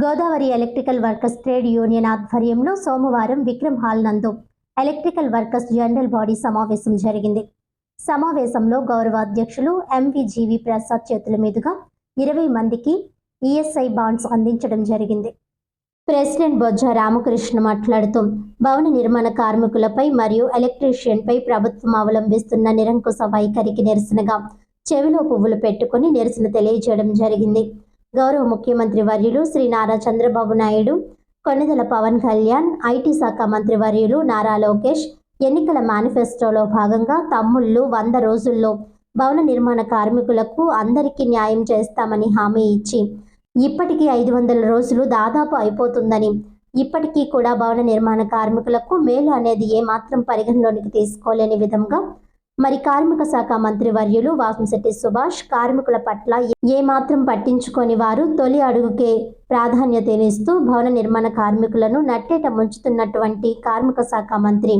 Godavari electrical workers trade union ఆధ్వర్యంలో సోమవారం Vikram hall నందు ఎలక్ట్రికల్ వర్కర్స్ జనరల్ బాడీ సమావేశం జరిగింది. సమావేశంలో గౌరవ అధ్యక్షులు ఎంవిజీవి ప్రసాద్ చేతుల మీదుగా ఇరవై మందికి ఈఎస్ఐ బాండ్స్ అందించడం జరిగింది. ప్రెసిడెంట్ బొజ్జ రామకృష్ణ మాట్లాడుతూ భవన నిర్మాణ కార్మికులపై మరియు ఎలక్ట్రీషియన్పై ప్రభుత్వం అవలంబిస్తున్న నిరంకుశ వైఖరికి నిరసనగా చెవిలో పువ్వులు పెట్టుకుని నిరసన తెలియజేయడం జరిగింది. గౌరవ ముఖ్యమంత్రి వర్యులు శ్రీ నారా చంద్రబాబు నాయుడు కొన్నెదల పవన్ కళ్యాణ్ ఐటీ శాఖ మంత్రి వర్యులు నారా లోకేష్ ఎన్నికల మేనిఫెస్టోలో భాగంగా తమ్ముళ్ళు వంద రోజుల్లో భవన నిర్మాణ కార్మికులకు అందరికీ న్యాయం చేస్తామని హామీ ఇచ్చి ఇప్పటికీ ఐదు వందల రోజులు దాదాపు అయిపోతుందని ఇప్పటికీ కూడా భవన నిర్మాణ కార్మికులకు మేలు అనేది ఏమాత్రం పరిగణలోనికి తీసుకోలేని విధంగా మరి కార్మిక శాఖ మంత్రి వర్యులు వాసంశెట్టి సుభాష్ కార్మికుల పట్ల ఏమాత్రం పట్టించుకొని వారు తొలి అడుగుకే ప్రాధాన్యతనిస్తూ భవన నిర్మాణ కార్మికులను నట్టేట ముంచుతున్నటువంటి కార్మిక శాఖ మంత్రి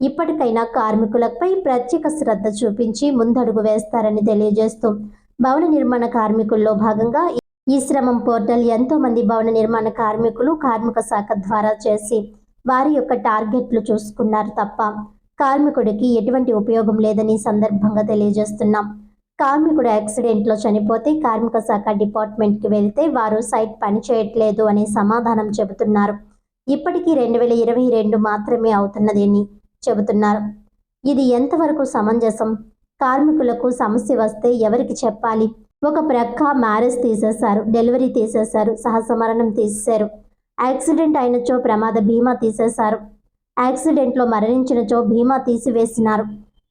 ఇప్పటికైనా కార్మికులపై ప్రత్యేక శ్రద్ధ చూపించి ముందడుగు వేస్తారని తెలియజేస్తూ భవన నిర్మాణ కార్మికుల్లో భాగంగా ఈ శ్రమం పోర్టల్ ఎంతో మంది భవన నిర్మాణ కార్మికులు కార్మిక శాఖ ద్వారా చేసి వారి యొక్క టార్గెట్లు చూసుకున్నారు తప్ప కార్మికుడికి ఎటువంటి ఉపయోగం లేదని సందర్భంగా తెలియజేస్తున్నాం. కార్మికుడు యాక్సిడెంట్లో చనిపోతే కార్మిక శాఖ డిపార్ట్మెంట్కి వెళ్తే వారు సైట్ పని చేయట్లేదు అనే సమాధానం చెబుతున్నారు. ఇప్పటికీ రెండు వేల ఇరవై రెండు మాత్రమే అవుతున్నదని చెబుతున్నారు. ఇది ఎంతవరకు సమంజసం? కార్మికులకు సమస్య వస్తే ఎవరికి చెప్పాలి? ఒక ప్రక్క మ్యారేజ్ తీసేశారు డెలివరీ తీసేశారు సహసమరణం తీసేశారు యాక్సిడెంట్ అయినచో ప్రమాద బీమా తీసేశారు. యాక్సిడెంట్లో మరణించినచో బీమా తీసివేసినారు.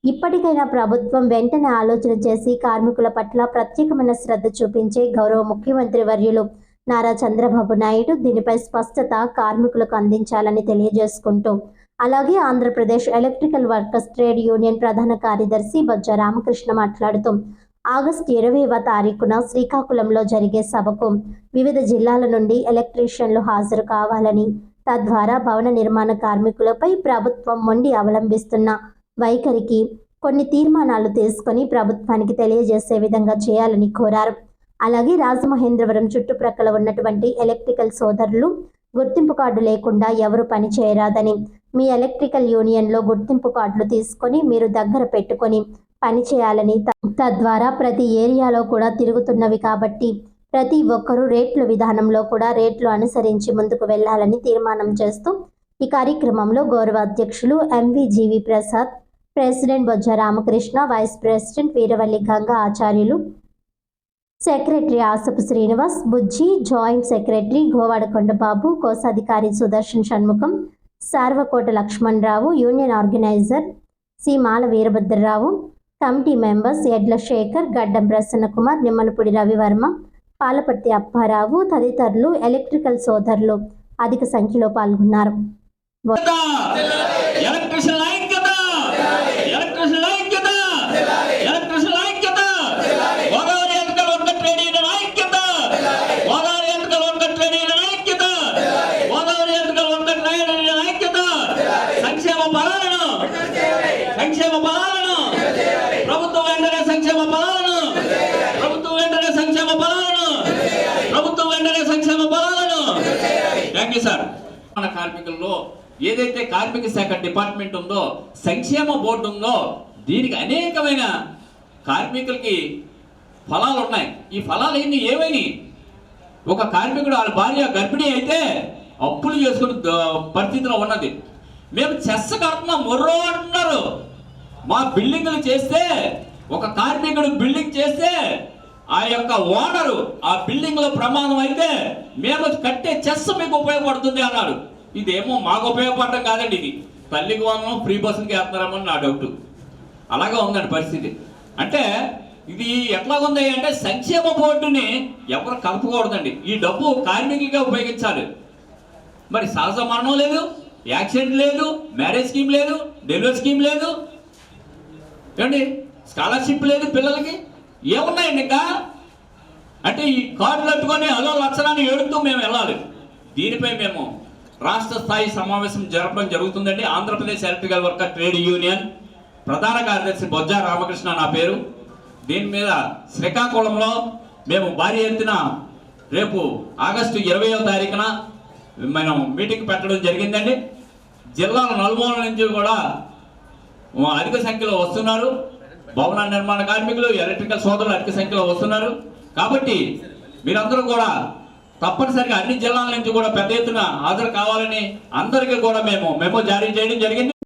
ఇప్పటికైనా ప్రభుత్వం వెంటనే ఆలోచన చేసి కార్మికుల పట్ల ప్రత్యేకమైన శ్రద్ధ చూపించే గౌరవ ముఖ్యమంత్రి వర్యులు నారా చంద్రబాబు నాయుడు దీనిపై స్పష్టత కార్మికులకు అందించాలని తెలియజేసుకుంటూ అలాగే Andhra Pradesh electrical workers trade union ప్రధాన కార్యదర్శి బొజ్జ రామకృష్ణ మాట్లాడుతూ ఆగస్టు ఇరవైవ తారీఖున శ్రీకాకుళంలో జరిగే సభకు వివిధ జిల్లాల నుండి ఎలక్ట్రీషియన్లు హాజరు కావాలని తద్వారా భవన నిర్మాణ కార్మికులపై ప్రభుత్వం మొండి అవలంబిస్తున్న వైఖరికి కొన్ని తీర్మానాలు తీసుకొని ప్రభుత్వానికి తెలియజేసే విధంగా చేయాలని కోరారు. అలాగే రాజమహేంద్రవరం చుట్టుప్రక్కల ఉన్నటువంటి ఎలక్ట్రికల్ సోదరులు గుర్తింపు కార్డు లేకుండా ఎవరు పని చేయరాదని మీ ఎలక్ట్రికల్ యూనియన్లో గుర్తింపు కార్డులు తీసుకొని మీరు దగ్గర పెట్టుకొని పని చేయాలని తద్వారా ప్రతి ఏరియాలో కూడా తిరుగుతున్నవి కాబట్టి ప్రతి ఒక్కరూ రేట్ల విధానంలో కూడా రేట్లు అనుసరించి ముందుకు వెళ్ళాలని తీర్మానం చేస్తూ ఈ కార్యక్రమంలో గౌరవ అధ్యక్షులు MVGV Prasad president Bojja Ramakrishna vice president Veeravalli Ganga Acharyulu secretary Asapu Srinivas Bujji joint secretary Govadakonda Babu కోశాధికారి Sudarshan Shanmukham Sarvakota Lakshman Rao union organiser C Mala Veerabhadra Rao committee members Edla Sekhar Gaddam Prasanna Kumar Nimmalapudi Ravi Varma Palaparthi Apparao తదితరులు electrical సోదరులు అధిక సంఖ్యలో పాల్గొన్నారు. Thank you sir. మన కార్మికుల్లో ఏదైతే కార్మిక శాఖ డిపార్ట్మెంట్ ఉందో సంక్షేమ బోర్డు ఉందో దీనికి అనేకమైన కార్మికులకి ఫలాలు ఉన్నాయి. ఈ ఫలాలు ఏంటి ఏమైనాయి ఒక కార్మికుడు వాళ్ళ భార్య గర్భిణీ అయితే అప్పులు చేసుకునే పరిస్థితిలో ఉన్నది. మేము చెస్స కడుతున్నాం మొర్రో అంటున్నారు. మా బిల్డింగ్లు చేస్తే ఒక కార్మికుడు బిల్డింగ్ చేస్తే ఆ యొక్క ఓనరు ఆ బిల్డింగ్లో ప్రమాదం అయితే మేము కట్టే చెస్ మీకు ఉపయోగపడుతుంది అన్నాడు. ఇదేమో మాకు ఉపయోగపడడం కాదండి ఇది. తల్లికి వందనం ఫ్రీ బస్సులకి వేస్తున్నారని నా డౌట్. అలాగే ఉందండి పరిస్థితి. అంటే ఇది ఎట్లా ఉంది అంటే సంక్షేమ బోర్డుని ఎవరు కలపకూడదండి ఈ డబ్బు కార్మికులుగా ఉపయోగించాలి. మరి సహజ మరణం లేదు యాక్సిడెంట్ లేదు మ్యారేజ్ స్కీమ్ లేదు డెలివరీ స్కీమ్ లేదు. ఏమండి? స్కాలర్షిప్ లేదు పిల్లలకి? ఏమున్నాయండి ఇంకా? అంటే ఈ కార్డులు పట్టుకొని అలో లక్షణాన్ని ఏడుతూ మేము వెళ్ళాలి. దీనిపై మేము రాష్ట్ర స్థాయి సమావేశం జరపడం జరుగుతుందండి. Andhra Pradesh electrical worker trade union ప్రధాన కార్యదర్శి బొజ్జా రామకృష్ణ నా పేరు. దీని మీద శ్రీకాకుళంలో మేము భారీ ఎత్తున రేపు ఆగస్టు ఇరవయో తారీఖున మనం మీటింగ్ పెట్టడం జరిగిందండి. జిల్లాల నలుమూల నుంచి కూడా అధిక సంఖ్యలో వస్తున్నారు. భవన నిర్మాణ కార్మికులు ఎలక్ట్రికల్ సోదరులు అధిక సంఖ్యలో వస్తున్నారు. కాబట్టి మీరందరూ కూడా తప్పనిసరిగా అన్ని జిల్లాల నుంచి కూడా పెద్ద ఎత్తున హాజరు కావాలని అందరికీ కూడా మేము మెమో జారీ చేయడం జరిగింది.